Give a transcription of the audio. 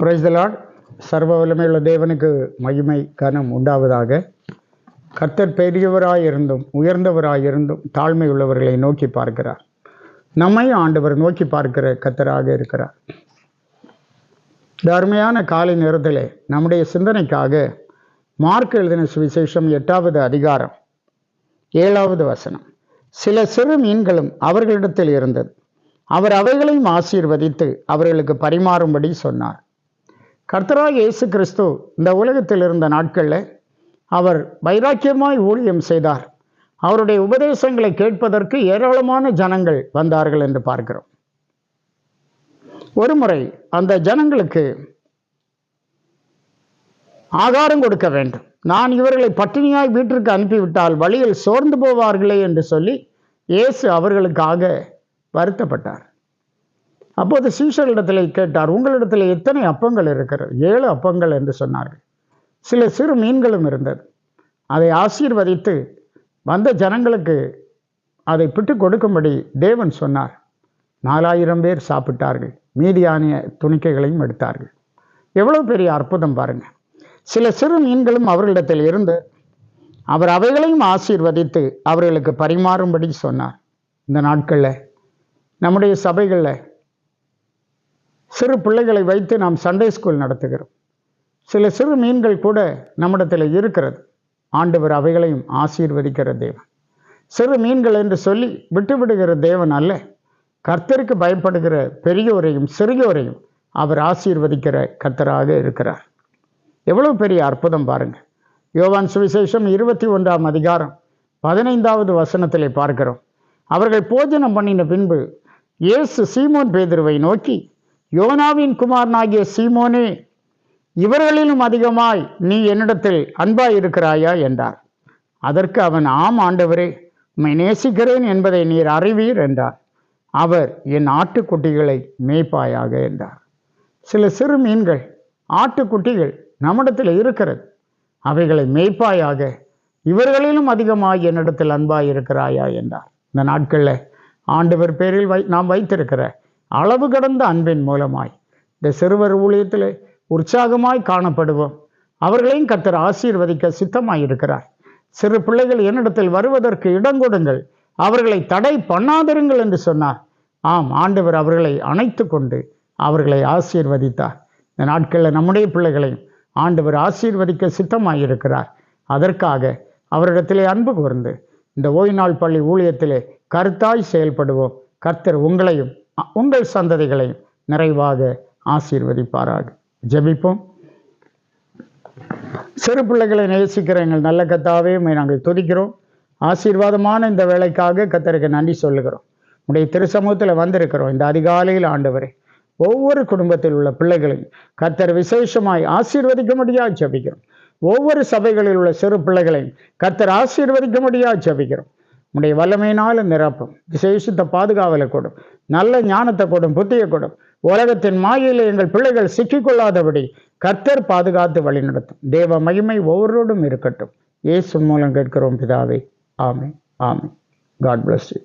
Praise the Lord சர்வ வல்லமையுள்ள தேவனுக்கு மகிமை கனம் உண்டாவதாக. கர்த்தர் பெரியவராயிருந்தும் உயர்ந்தவராயிருந்தும் தாழ்மை உள்ளவர்களை நோக்கி பார்க்கிறார். நம்மை ஆண்டவர் நோக்கி பார்க்கிற கர்த்தராக இருக்கிறார். தர்மையான காலை நேரத்திலே நம்முடைய சிந்தனைக்காக மார்க் எழுதின சுவிசேஷம் எட்டாவது அதிகாரம் ஏழாவது வசனம். சில சிறு மீன்களும் அவர்களிடத்தில் இருந்தது. அவர் அவைகளையும் ஆசீர்வதித்து அவர்களுக்கு பரிமாறும்படி சொன்னார். கர்த்தராக இயேசு கிறிஸ்து இந்த உலகத்தில் இருந்த நாட்களில் அவர் வைராக்கியமாய் ஊழியம் செய்தார். அவருடைய உபதேசங்களை கேட்பதற்கு ஏராளமான ஜனங்கள் வந்தார்கள் என்று பார்க்கிறோம். ஒருமுறை அந்த ஜனங்களுக்கு ஆகாரம் கொடுக்க வேண்டும். நான் இவர்களை பட்டினியாய் வீட்டிற்கு அனுப்பிவிட்டால் வழியில் சோர்ந்து போவார்களே என்று சொல்லி இயேசு அவர்களுக்காக வருத்தப்பட்டார். அப்போது சீஷரிடத்தில் கேட்டார் உங்களிடத்தில் எத்தனை அப்பங்கள் இருக்கிறது? ஏழு அப்பங்கள் என்று சொன்னார்கள். சில சிறு மீன்களும் இருந்தது. அதை ஆசீர்வதித்து வந்த ஜனங்களுக்கு அதை பிட்டு கொடுக்கும்படி தேவன் சொன்னார். நாலாயிரம் பேர் சாப்பிட்டார்கள். மீதியான துணிக்கைகளையும் எடுத்தார்கள். எவ்வளோ பெரிய அற்புதம் பாருங்க. சில சிறு மீன்களும் அவர்களிடத்தில் இருந்து அவர் அவைகளையும் ஆசீர்வதித்து அவர்களுக்கு பரிமாறும்படி சொன்னார். இந்த நாட்களில் நம்முடைய சபைகளில் சிறு பிள்ளைகளை வைத்து நாம் சண்டே ஸ்கூல் நடத்துகிறோம். சில சிறு மீன்கள் கூட நம்மிடத்தில் இருக்கிறது. ஆண்டவர் அவைகளையும் ஆசீர்வதிக்கிற தேவன். சிறு மீன்கள் என்று சொல்லி விட்டுவிடுகிற தேவன் அல்ல. கர்த்தருக்கு பயப்படுகிற பெரியோரையும் சிறியோரையும் அவர் ஆசீர்வதிக்கிற கர்த்தராக இருக்கிறார். எவ்வளவு பெரிய அற்புதம் பாருங்கள் யோவான் சுவிசேஷம் இருபத்தி ஒன்றாம் அதிகாரம் பதினைந்தாவது வசனத்திலே பார்க்கிறோம். அவர்கள் போஜனம் பண்ணின பின்பு இயேசு சீமோன் பேதுருவை நோக்கி யோனாவின் குமாரனாகிய சீமோனே இவர்களிலும் அதிகமாய் நீ என்னிடத்தில் அன்பாய் இருக்கிறாயா என்றார். அதற்கு அவன் ஆம் ஆண்டவரே உம்மை நேசிக்கிறேன் என்பதை நீர் அறிவீர் என்றார். அவர் என் ஆட்டுக்குட்டிகளை மேய்ப்பாயாக என்றார். சில சிறு மீன்கள் ஆட்டுக்குட்டிகள் நம்மிடத்தில் இருக்கிறது. அவைகளை மேய்ப்பாயாக இவர்களிலும் அதிகமாய் என்னிடத்தில் அன்பாய் இருக்கிறாயா என்றார். இந்த நாட்களில் ஆண்டவர் பேரில் வை நாம் வைத்திருக்கிற அளவு கடந்த அன்பின் மூலமாய். இந்த சிறுவர் ஊழியத்தில் உற்சாகமாய் காணப்படுவோம். அவர்களையும் கர்த்தர் ஆசீர்வதிக்க சித்தமாய் இருக்கிறார். சிறு பிள்ளைகள் என்னிடத்தில் வருவதற்கு இடம் கொடுங்கள். அவர்களை தடை பண்ணாதிருங்கள் என்று சொன்னார். ஆம் ஆண்டவர் அவர்களை அணைத்து கொண்டு அவர்களை ஆசீர்வதித்தார். இந்த நாட்களில் நம்முடைய பிள்ளைகளையும் ஆண்டவர் ஆசீர்வதிக்க சித்தமாய் இருக்கிறார். அதற்காக அவரிடத்திலே அன்பு கூர்ந்து இந்த ஓய்நாள் பள்ளி ஊழியத்திலே கருத்தாய் செயல்படுவோம். கர்த்தர் உங்களையும் உங்கள் சந்ததிகளை நிறைவாக ஆசீர்வதிப்பாராக. ஜபிப்போம். சிறு பிள்ளைகளை நேசிக்கிற எங்கள் நல்ல கத்தாவே நாங்கள் துதிக்கிறோம். ஆசீர்வாதமான இந்த வேலைக்காக கத்தருக்கு நன்றி சொல்லுகிறோம். உடைய திருசமூகத்தில் வந்திருக்கிறோம் இந்த அதிகாலையில் ஆண்டவரே. ஒவ்வொரு குடும்பத்தில் உள்ள பிள்ளைகளையும் கத்தர் விசேஷமாய் ஆசீர்வதிக்க முடியாது ஜபிக்கிறோம். ஒவ்வொரு சபைகளில் உள்ள சிறு பிள்ளைகளையும் கத்தர் ஆசீர்வதிக்க முடியாது ஜபிக்கிறோம். உடைய வல்லமையினால நிரப்பும். விசேஷித்த பாதுகாவலை கொடும். நல்ல ஞானத்தை கொடும் புத்தியை கொடும். உலகத்தின் மாயில எங்கள் பிள்ளைகள் சிக்கிக்கொள்ளாதபடி கர்த்தர் பாதுகாத்து வழிநடத்தும். தேவ மகிமை ஒவ்வொருவரோடும் இருக்கட்டும். இயேசு மூலம் கேட்கிறோம் பிதாவே. ஆமே ஆமே காட் பிளஸ் யூ